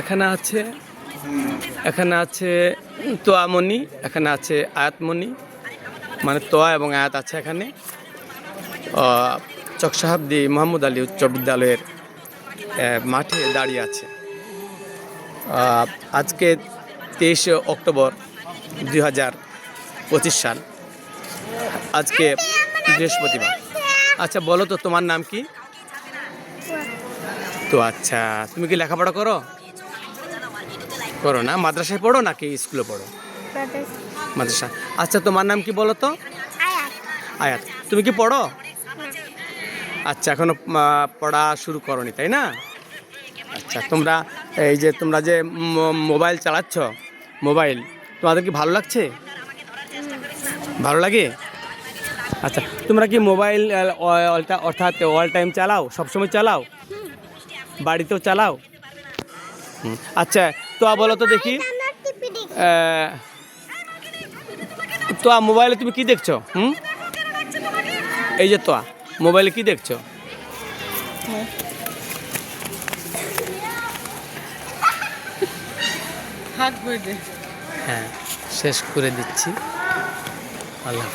এখানে আছে এখানে আছে তোয়ামণি এখানে আছে আয়াতমণি মানে তোয়া এবং আয়াত আছে এখানে। আহ, চকসাহাবদি মোহাম্মদ আলী উচ্চ বিদ্যালয়ের মাঠে দাঁড়িয়ে আছে। আজকে তেইশে অক্টোবর দুই হাজার পঁচিশ সাল। আজকে বৃহস্পতিবার। আচ্ছা বলো তো তোমার নাম কি? তো আচ্ছা তুমি কি লেখাপড়া করো? করো না? মাদ্রাসায় পড়ো নাকি স্কুলে পড়ো? মাদ্রাসা। আচ্ছা তোমার নাম কি বলো তো? আয়াত। তুমি কি পড়ো? আচ্ছা এখনও পড়া শুরু করনি তাই না? আচ্ছা তোমরা এই যে তোমরা যে মোবাইল চালাচ্ছ মোবাইল তোমাদের কি ভালো লাগছে? ভালো লাগে? আচ্ছা তোমরা কি মোবাইল অলটা- অর্থাৎ অল টাইম চালাও? সবসময় চালাও? বাড়িতেও চালাও? হুম, আচ্ছা তো বলো তো দেখি। তো মোবাইলে তুমি কি দেখছ? হুম? এই যে তো মোবাইলে কি দেখছ? হ্যাঁ শেষ করে দিচ্ছি। আল্লাহ।